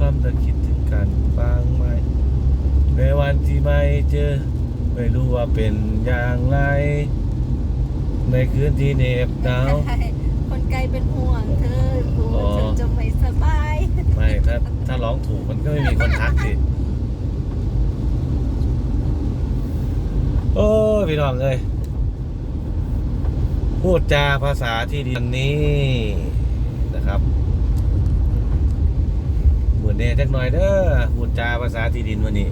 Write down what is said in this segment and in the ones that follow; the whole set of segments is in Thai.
พร่ำจะคิดถึงกันบ้างไหมในวันที่ไม่เจอ ไม่รู้ว่าเป็นอย่างไร ในคืนที่เหน็บหนาวคนไกลเป็นห่วงเธอกลัวอ๋อเธอจะไม่สบาย ไม่ถ้าถ้าร้องถูกมันก็ไม่มีคนทักสิโอ้ยพี่น้องเอ้ยพูดจาภาษาที่ดีนี้นะครับ เหมือนเน่จักหน่อยเด้อพูดจาภาษาที่ดินวันนี้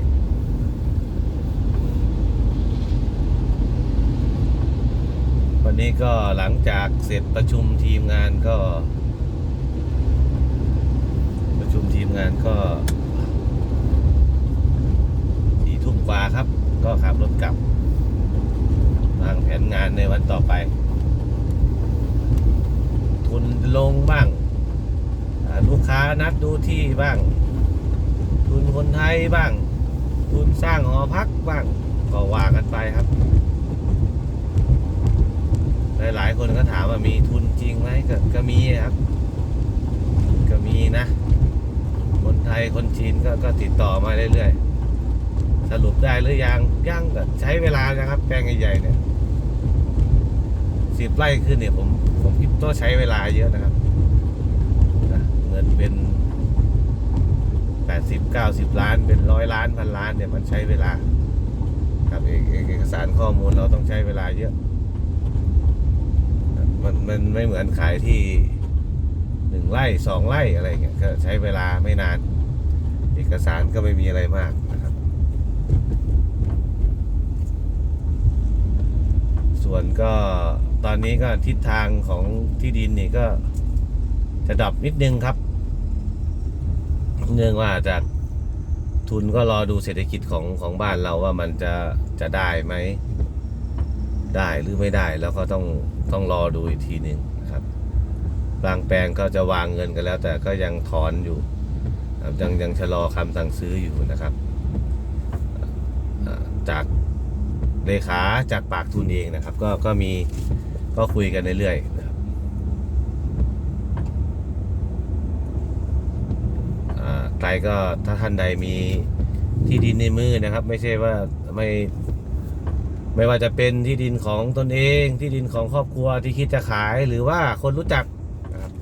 วันนี้ก็หลังจากเสร็จประชุมทีมงานก็ ประชุมทีมงานก็สี่ทุ่มกว่าครับ ก็ขับรถกลับวางแผนงานในวันต่อไป ทุนลงบ้าง ลูกค้านัดดูที่บ้าง คนไทยบ้าง ทุนสร้างหอพักบ้างก็ว่ากันไปครับ หลายๆคนก็ถามว่ามีทุนจริงไหมกก็มีครับ ก็มีนะ คนไทยคนจีนก็ก็ติดต่อมาเรื่อยๆ สรุปได้หรือยังยังก็ใช้เวลานะครับ แปลงใหญ่ๆเนี่ยสิบไร่ขึ้นเนี่ยผมผมคิดต้องใช้เวลาเยอะนะครับนะเงินเป็น แปดสิบเก้าสิบล้านเป็นร้อยล้านพันล้านเนี่ยมันใช้เวลา ครับเอกเอกเอกสารข้อมูลเราต้องใช้เวลาเยอะ มันมันไม่เหมือนขายที่หนึ่งไร่สองไร่อะไรเงี้ยก็ใช้เวลาไม่นาน เอกสารก็ไม่มีอะไรมากนะครับ ส่วนก็ตอนนี้ก็ทิศทางของที่ดินนี่ก็จะดับนิดนึงครับ เนื่องว่าจากทุนก็รอดูเศรษฐกิจของของบ้านเราว่ามันจะจะได้ไหม ได้หรือไม่ได้แล้วก็ต้องต้องรอดูอีกทีหนึ่งนะครับ บางแปลงก็จะวางเงินกันแล้ว แต่ก็ยังถอนอยู่ยังยังชะลอคำสั่งซื้ออยู่นะครับ จากเลขาจากปากทุนเองนะครับ ก็ก็มีก็คุยกันเรื่อยๆ นะครับอ่าใครก็ถ้าท่านใดมีที่ดินในมือนะครับ ไม่ใช่ว่าไม่ไม่ว่าจะเป็นที่ดินของตนเองที่ดินของครอบครัวที่คิดจะขายหรือว่าคนรู้จักนะครับ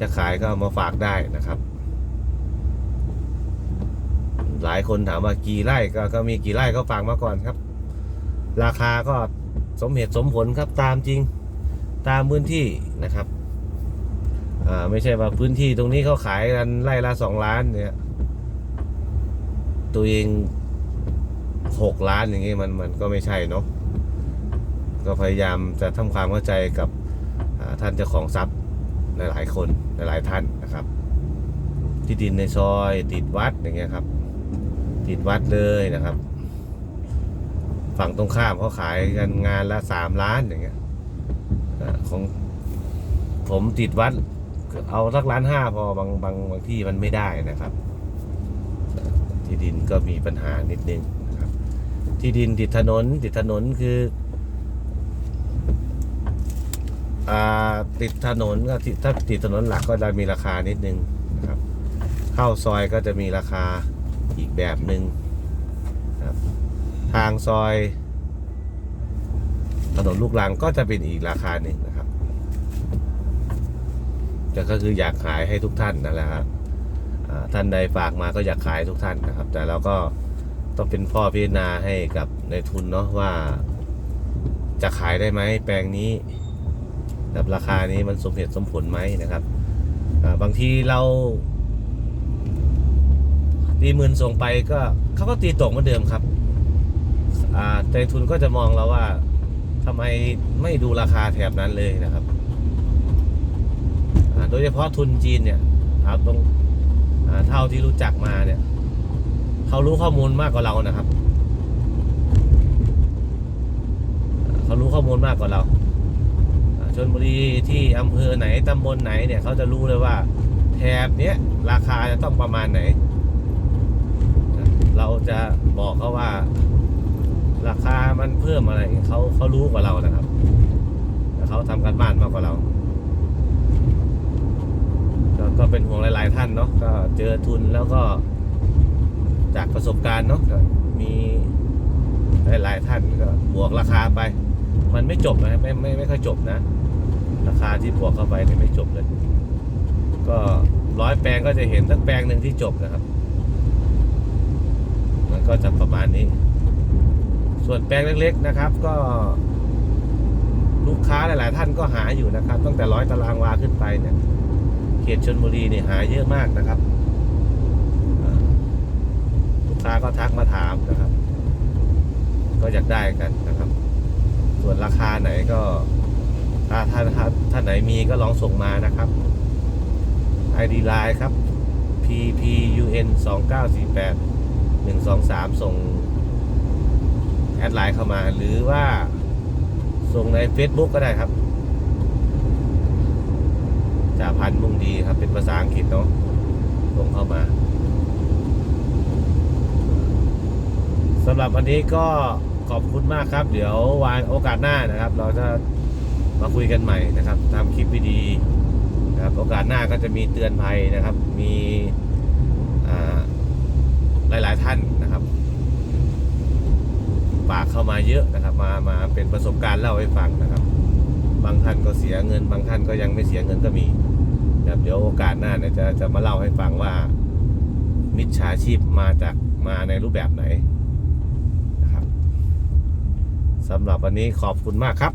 จะขายก็มาฝากได้นะครับ หลายคนถามว่ากี่ไร่ก็ก็มีกี่ไร่ก็ฝากมาก่อนครับ ราคาก็สมเหตุสมผลครับตามจริงตามพื้นที่นะครับ อ่าไม่ใช่ว่าพื้นที่ตรงนี้เขาขายกันไร่ละสองล้านเนี่ย ตัวเองหกล้านอย่างงี้มันมันก็ไม่ใช่เนาะก็พยายามจะทำความเข้าใจกับท่านเจ้าของทรัพย์หลายๆคนหลายๆท่านนะครับ ที่ดินในซอยติดวัดอย่างเงี้ยครับ ติดวัดเลยนะครับ ฝั่งตรงข้ามเขาขายกันงานละสามล้านอย่างเงี้ยของผมติดวัด เอาสักล้านห้าพอบางบางบางที่มันไม่ได้นะครับ ที่ดินก็มีปัญหานิดนึงนะครับ ที่ดินติดถนนติดถนนคืออ่าติดถนนก็ถ้าติดถนนหลักก็จะมีราคานิดนึงนะครับ เข้าซอยก็จะมีราคาอีกแบบหนึ่งนะครับทางซอยถนนลูกรังก็จะเป็นอีกราคาหนึ่งนะครับ แต่ก็คืออยากขายให้ทุกท่านนั่นแหละครับท่านใดฝากมาก็อยากขายทุกท่านนะครับ แต่เราก็ต้องเป็นพ่อพิจารณาให้กับในทุนเนาะว่า จะขายได้ไหมแปลงนี้แบบราคานี้มันสมเหตุสมผลไหมนะครับบางทีเราตีหมื่นส่งไปก็เขาก็ตีตกเหมือนเดิมครับอ่าในทุนก็จะมองเราว่าทำไมไม่ดูราคาแถบนั้นเลยนะครับ โดยเฉพาะทุนจีนเนี่ยเอาตรงเท่าที่รู้จักมาเนี่ยเขารู้ข้อมูลมากกว่าเรานะครับเขารู้ข้อมูลมากกว่าเราชนบุรีที่อำเภอไหนตำบลไหนเนี่ยเขาจะรู้เลยว่าแถบเนี้ยราคาจะต้องประมาณไหน เราจะบอกเขาว่า ราคามันเพิ่มอะไรเขาเขารู้กว่าเรานะครับแต่เขาทำการบ้านมากกว่าเรา ก็ก็เป็นห่วงหลายๆท่านเนาะก็เจอทุนแล้วก็จากประสบการณ์เนาะก็มีหลายๆท่านก็บวกราคาไป มันไม่จบนะครับไม่ไม่ไม่ค่อยจบนะ ราคาที่บวกเข้าไปเนี่ยไม่จบเลย ก็ร้อยแปลงก็จะเห็นสักแปลงหนึ่งที่จบนะครับ มันก็จะประมาณนี้ ส่วนแปลงเล็กๆนะครับ ก็ ลูกค้าหลาย ๆ ท่านก็หาอยู่นะครับ ตั้งแต่ร้อยตารางวาขึ้นไปเนี่ย เขตชนบุรีเนี่ยหาเยอะมากนะครับลูกค้าก็ทักมาถามนะครับ ก็อยากได้กันนะครับ ส่วนราคาไหนก็ถ้าถ้าถ้าถ้าไหนมีก็ลองส่งมานะครับ ID Line ครับ ppun 2948 123 ส่งแอดไลน์เข้ามา หรือว่าส่งใน Facebook ก็ได้ครับ จาพันธ์มุ่งดีครับ เป็นภาษาอังกฤษเนาะส่งเข้ามาสำหรับวันนี้ก็ขอบคุณมากครับ เดี๋ยววันโอกาสหน้านะครับ เราจะมาคุยกันใหม่นะครับทำคลิปวิดีนะครับ โอกาสหน้าก็จะมีเตือนภัยนะครับ มีอ่าหลาย ๆ ท่านนะครับฝากเข้ามาเยอะนะครับ มามาเป็นประสบการณ์เล่าให้ฟังนะครับ บางท่านก็เสียเงิน บางท่านก็ยังไม่เสียเงินก็มีนะครับเดี๋ยวโอกาสหน้าเนี่ยจะจะมาเล่าให้ฟังว่า มิจฉาชีพมาจากมาในรูปแบบไหนนะครับสำหรับวันนี้ขอบคุณมากครับ